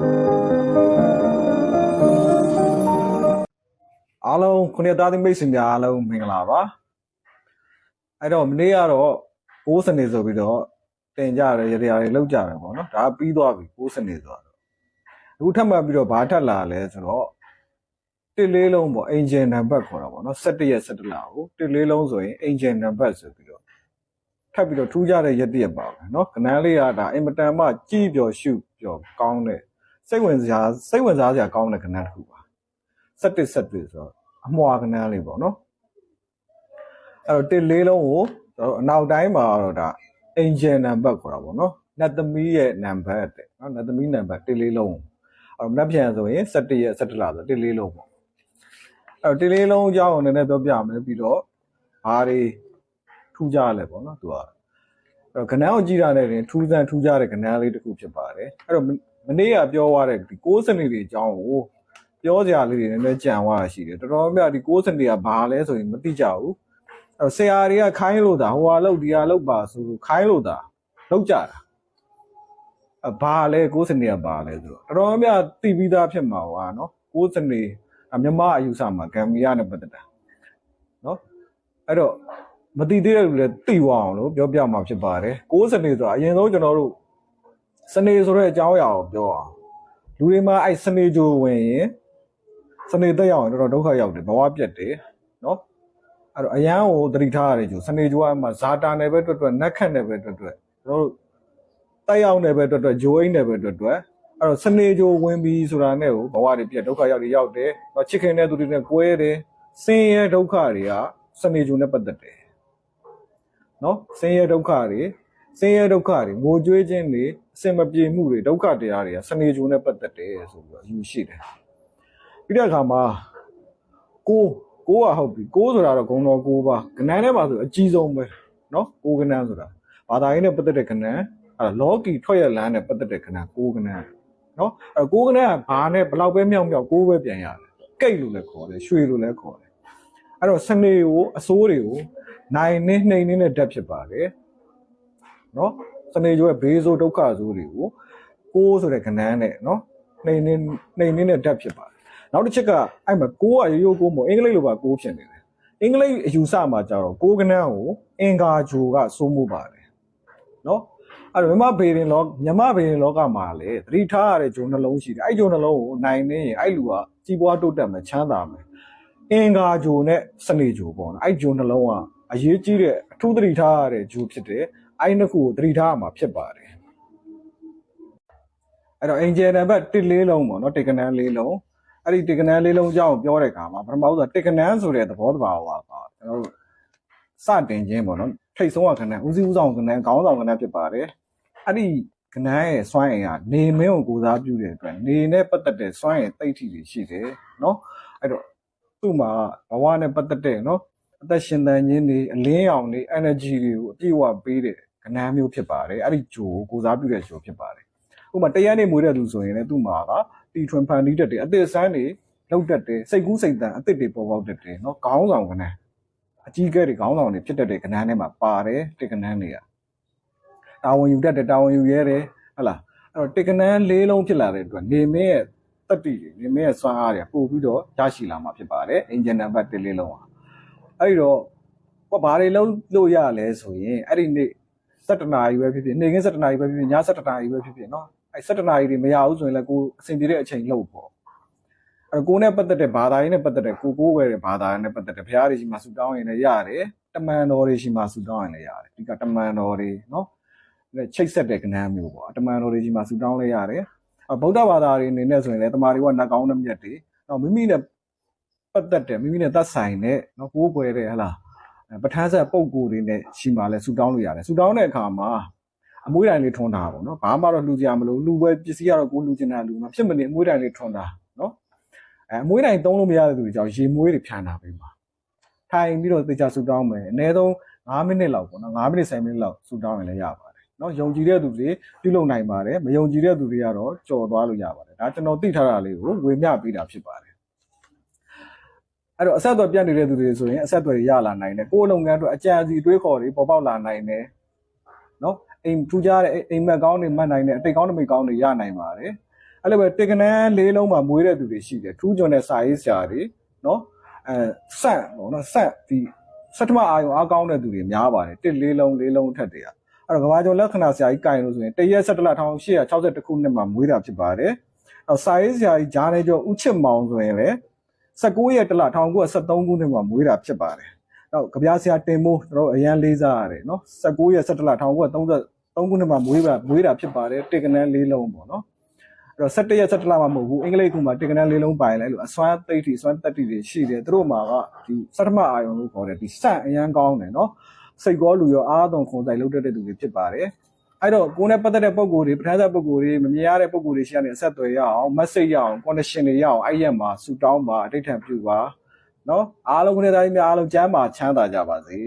အားလုံးခုနှစ်သားသမီးမိတ်ဆွေများအားလုံးမင်္ဂလာပါအဲ့တော့မနေ့ကတော့6စနေဆိုပြီးတော့တင်ကြရရရတွေလောက်ကြတယ်ပေါ့နော်ဒါပြီးသွားပြီ6စနေဆိုတော့အခုထပ်မှပြီးတော့ဘာထပ်လာလဲဆိုတော့တစ်လေးလုံးပေါ့အင်ဂျင်နံပါတ်ခေါ်တာပေါ့နော်17ရက်17လကိုတစ်လေးလုံးဆိုရင်အင်ဂျင်နံပါတ်ဆိုပြီးတော့ထပ်ပြီးတော့ထူးကြတဲ့ရက်တရက်ပါပဲနော်ကနန်းလေးကဒါအင်မတန်မှကြည်ပျော်ရှုပျော်ကောင်းတဲ့ စိတ်ဝင်စားစိတ်ဝင်စားစရာကောင်းတဲ့ကနန်းတစ်ခုပါ17 17ဆိုတော့အမွာကနန်းလေးပေါ့နော်အဲ့တော့တစ်လေးလုံးကိုကျွန်တော်တို့အနောက်တိုင်းမှာတော့ဒါ angel number ခေါ်တာပေါ့နော်နတ်သမီးရဲ့ number တဲ့နော်နတ်သမီး number တစ်လေးလုံးအဲ့တော့မနက်ဖြန်ဆိုရင်17ရက်17လဆိုတစ်လေးလုံးပေါ့အဲ့တော့တစ်လေးလုံးအကြောင်းကိုနည်းနည်းပြောပြမယ်ပြီးတော့ဘာတွေထူးကြလဲပေါ့နော်သူကအဲ့တော့ကနန်းကိုကြည့်တာနဲ့တင်ထူးဆန်းထူးကြတဲ့ကနန်းလေးတစ်ခုဖြစ်ပါတယ်အဲ့တော့ မနေ့ကပြောသွားတဲ့ဒီ6စနစ်တွေအကြောင်းကိုပြောစရာလေးတွေနည်းနည်းကြံသွားတာရှိတယ်တော်တော်များများဒီကိုးစနေကဘာလဲဆိုရင်မသိကြဘူးအဲ့တော့ဆရာတွေကခိုင်းလို့တာဟိုဟာလောက်ဒီဟာလောက်ပါဆိုလို့ခိုင်းလို့တာလောက်ကြတာအဘာလဲကိုးစနေကဘာလဲဆိုတော့တော်တော်များများသိပြီးသားဖြစ်မှာပါနော်ကိုးစနေအမြမအယူဆမှာဂမ်ဘီယာနဲ့ပတ်သက်တာနော်အဲ့တော့မသိသေးတဲ့လူလည်းသိသွားအောင်လို့ပြောပြမှာဖြစ်ပါတယ်ကိုးစနေဆိုတာအရင်ဆုံးကျွန်တော်တို့ စနေဆိုတဲ့အကြောင်းအရာကိုပြောအောင်လူတွေမှာအဲ့စနေကြိုဝင်ရင်စနေတက်ရောက်ရင်တော်တော်ဒုက္ခရောက်တယ်ဘဝပြတ်တယ်နော်အဲ့တော့အရန်ကိုသတိထားရတယ်ကျိုစနေကြိုကမှဇာတာနယ်ပဲတွတ်တွတ်နက်ခတ်နယ်ပဲတွတ်တွတ်ကျွန်တော်တို့တက်ရောက်နယ်ပဲတွတ်တွတ်ဂျိုးအိမ်နယ်ပဲတွတ်တွတ်အဲ့တော့စနေကြိုဝင်ပြီးဆိုတာနဲ့ကိုဘဝတွေပြတ်ဒုက္ခရောက်တွေရောက်တယ်တော့ချစ်ခင်တဲ့သူတွေနဲ့ကွဲတယ်ဆင်းရဲဒုက္ခတွေကစနေကြိုနဲ့ပတ်သက်တယ်နော်ဆင်းရဲဒုက္ခတွေဆင်းရဲဒုက္ခတွေငိုကြွေးခြင်းတွေအ စင်မပြေမှုတွေဒုက္ခတရားတွေကစနေကြိုနဲ့ပတ်သက်တယ်ဆိုပြီးတော့ယူရှိတယ် ပြီးတဲ့အခါမှာကိုကိုကဟုတ်ပြီကိုဆိုတာတော့ဂုံတော်ကိုပါကနန်းထဲမှာဆိုအကြီးဆုံးပဲเนาะကိုကနန်းဆိုတာဘာသာရေးနဲ့ပတ်သက်တဲ့ကနန်းအဲလော်ကီထွက်ရလန်းနဲ့ပတ်သက်တဲ့ကနန်းကိုကနန်းเนาะအဲကိုကနန်းကဘာနဲ့ဘလောက်ပဲမြောက်မြောက်ကိုပဲပြန်ရတယ်ကိတ်လို့လည်းခေါ်တယ်ရွှေလို့လည်းခေါ်တယ်အဲ့တော့စနေကိုအစိုးတွေကိုနိုင်နေနှိမ်နေတဲ့ဓာတ်ဖြစ်ပါတယ်เนาะ စနေကျော်ရဲ့ဘေးဆိုးဒုက္ခဆိုးတွေကိုကိုးဆိုတဲ့ကဏ္ဍနဲ့နော်နှိမ်နှင်းနှိမ်နှင်းတဲ့ဓာတ်ဖြစ်ပါတယ်နောက်တစ်ချက်ကအဲ့မှာကိုးကရိုးရိုးကိုးမို့အင်္ဂလိပ်လိုပါကိုးဖြစ်နေတယ်အင်္ဂလိပ်အယူဆမှာကြတော့ကိုးကဏ္ဍကိုအင်္ဂါဂျိုကစိုးမှုပါတယ်နော်အဲ့တော့မြမဘေရင်လောမြမဘေရင်လောကမှာလေသတိထားရတဲ့ဂျိုနှလုံးရှိတယ်အဲ့ဂျိုနှလုံးကိုနိုင်နေရင်အဲ့လူကကြီးပွားတိုးတက်မယ်ချမ်းသာမယ်အင်္ဂါဂျိုနဲ့စနေဂျိုပေါ့နော်အဲ့ဂျိုနှလုံးကအရေးကြီးတဲ့အထူးသတိထားရတဲ့ဂျိုဖြစ်တယ် အဲ့နှစ်ခုကိုသတိထားရမှာဖြစ်ပါတယ်အဲ့တော့အင်ဂျင်နံပါတ်1လေးလုံးပေါ့နော်တေကနန်းလေးလုံးအဲ့ဒီတက္ကနန်းလေးလုံးအကြောင်းကိုပြောတဲ့အခါမှာပထမဆုံးတက္ကနန်းဆိုတဲ့သဘောတဘာဝကကျွန်တော်တို့စတင်ခြင်းပေါ့နော်ထိတ်ဆုံးကကနန်းဦးစီးဦးဆောင်ကနန်းခေါင်းဆောင်ကနန်းဖြစ်ပါတယ်အဲ့ဒီကနန်းရဲ့စွမ်းအင်ကနေမင်းကိုကိုစားပြုတဲ့အတွက်နေနဲ့ပတ်သက်တဲ့စွမ်းအင်တိတ်ထီတွေရှိတယ်နော်အဲ့တော့သူ့မှာဘဝနဲ့ပတ်သက်တဲ့နော်အသက်ရှင်သန်ခြင်းတွေအလင်းရောင်တွေ energy တွေကိုအပြည့်အဝပေးတဲ့ ကနန်းမျိုးဖြစ်ပါတယ်အဲ့ဒီဂျိုကိုကိုစားပြုတဲ့ဂျိုဖြစ်ပါတယ်ဥပမာတရားနေမွေးတဲ့သူဆိုရင်လည်းသူ့မှာက တီထွင်ဖန်တီးတတ်တယ်အသစ်ဆန်းတွေလောက်တတ်တယ်စိတ်ကူးစိတ်တန်အသစ်တွေပေါ်ပေါက်တတ်တယ်เนาะခေါင်းဆောင်ကနန်းအကြီးကဲတွေခေါင်းဆောင်တွေဖြစ်တတ်တဲ့ကနန်းထဲမှာပါတယ်တစ်ကနန်းတွေကတာဝန်ယူတတ်တယ်တာဝန်ယူရဲတယ်ဟဟလားအဲ့တော့တစ်ကနန်းလေးလုံးဖြစ်လာတဲ့အတွက်နေမင်းရဲ့တက်တီတွေနေမင်းရဲ့စွမ်းအားတွေပို့ပြီးတော့ရရှိလာမှာဖြစ်ပါတယ်အင်ဂျင်နံပါတ်1လေးလုံးဟာအဲ့ဒီတော့ကဘာတွေလုံးလို့ရလဲဆိုရင်အဲ့ဒီနေ့ 7နာရီပဲဖြစ်ဖြစ်နေ့ခင်း7နာရီပဲဖြစ်ဖြစ်ည7နာရီပဲဖြစ်ဖြစ်နော်အဲ7နာရီတွေမရဘူးဆိုရင်လည်းကိုအဆင်ပြေတဲ့အချိန်လောက်ပေါ့အဲကိုနဲ့ပတ်သက်တဲ့ဘာသာရေးနဲ့ပတ်သက်တဲ့ကိုကိုးွယ်တဲ့ဘာသာနဲ့ပတ်သက်တဲ့ဘုရားတွေရှိမှဆူတောင်းရင်လည်းရတယ်တမန်တော်တွေရှိမှဆူတောင်းရင်လည်းရတယ်ဒီကတမန်တော်တွေနော်ချိတ်ဆက်တဲ့ကဏ္ဍမျိုးပေါ့တမန်တော်တွေရှိမှဆူတောင်းလည်းရတယ်ဗုဒ္ဓဘာသာတွေအနေနဲ့ဆိုရင်လည်းတမာတွေကနှကောင်းတဲ့မြတ်တွေတော့မိမိနဲ့ပတ်သက်တဲ့မိမိနဲ့သက်ဆိုင်တဲ့နော်ကိုးွယ်တဲ့ဟလား ပဋ္ဌာန်းဆက်ပုံကိုယ်တွေနဲ့ရှိမှလည်းဆူတောင်းလို့ရတယ်ဆူတောင်းတဲ့အခါမှာအမွှေးတိုင်လေးထွန်းတာပေါ့နော်ဘာမှတော့လှူကြမလို့လှူပွဲပစ္စည်းကတော့ကိုလှူချင်တာလှူမှာဖြစ်မနေအမွှေးတိုင်လေးထွန်းတာနော်အဲအမွှေးတိုင်သုံးလို့မရတဲ့သူတွေကြောင့်ရေမွှေးတွေဖြန်တာပေးမှာထိုင်ပြီးတော့သေချာဆူတောင်းမယ်အနည်းဆုံး9မိနစ်လောက်ပေါ့နော်9မိနစ်10မိနစ်လောက်ဆူတောင်းရင်လည်းရပါတယ်နော်ယုံကြည်တဲ့သူတွေပြုလုပ်နိုင်ပါတယ်မယုံကြည်တဲ့သူတွေကတော့ကြော်သွားလို့ရပါတယ်ဒါကျွန်တော်သိထားတာလေးကိုဝေမျှပေးတာဖြစ်ပါတယ် အဲ့တော့အဆက်အသွယ်ပြတ်နေတဲ့သူတွေဆိုရင်အဆက်အသွယ်ရလာနိုင်တယ်ကိုယ်လုပ်ငန်းအတွက်အကြံစီတွေးခေါ်တွေပေါ်ပေါက်လာနိုင်တယ်နော်အိမ်ထူကြတဲ့အိမ်မက်ကောင်းတွေမှတ်နိုင်တဲ့အတိတ်ကောင်းတွေမိတ်ကောင်းတွေရနိုင်ပါတယ်အဲ့လိုပဲတေကနန်းလေးလုံးမှာမွေးတဲ့သူတွေရှိတယ်ထူးချွန်တဲ့စာရေးဆရာတွေနော်အဲဆန့်ပေါ့နော်ဆန့်ဒီစက်တမအာယုံအားကောင်းတဲ့သူတွေများပါတယ်တစ်လေးလုံးလေးလုံးထက်တွေကအဲ့တော့ကဘာကျော်လက္ခဏာဆရာကြီးကင်လို့ဆိုရင်တရက်17လ1862ခုနှစ်မှာမွေးတာဖြစ်ပါတယ်နောက်စာရေးဆရာကြီးဂျာနေကျော်ဦးချစ်မောင်ဆိုရင်လည်း 19ရက်တလ1973ခုနှစ်မှာမွေးတာဖြစ်ပါတယ်နောက်ကြပြားဆရာတင်မိုးကျွန်တော်တို့အရန်လေးစားရတယ်နော်19ရက်17လ1933ခုနှစ်မှာမွေးတာမွေးတာဖြစ်ပါတယ်တေကနန်းလေးလုံးပေါ့နော်အဲ့တော့17ရက်17လမှာမဟုတ်ဘူးအင်္ဂလိပ်ခုမှာတင်ကနန်းလေးလုံးပိုင်လဲအဲ့လိုအစွမ်းသိတိအစွမ်းတက်တိတွေရှိတယ်သူတို့မှာကဒီစတမအာယုံလို့ခေါ်တယ်ဒီစန့်အရန်ကောင်းတယ်နော်စိတ်ကောလူရောအားသွန်ခွန်ဆိုင်လုပ်တတ်တဲ့သူတွေဖြစ်ပါတယ် အဲ့တော့ကိုယ်နဲ့ပတ်သက်တဲ့ပုံကိုယ်တွေပထမဆက်ပုံကိုယ်တွေမမြင်ရတဲ့ပုံကိုယ်တွေရှိရနေအဆက်အသွယ်ရအောင် message ရအောင် connection တွေရအောင်အဲ့ရက်မှာဆူတောင်းပါအတိတ်ထံပြုပါနော်အားလုံးခနဲ့သားကြီးများအားလုံးကျမ်းပါချမ်းသာကြပါစေ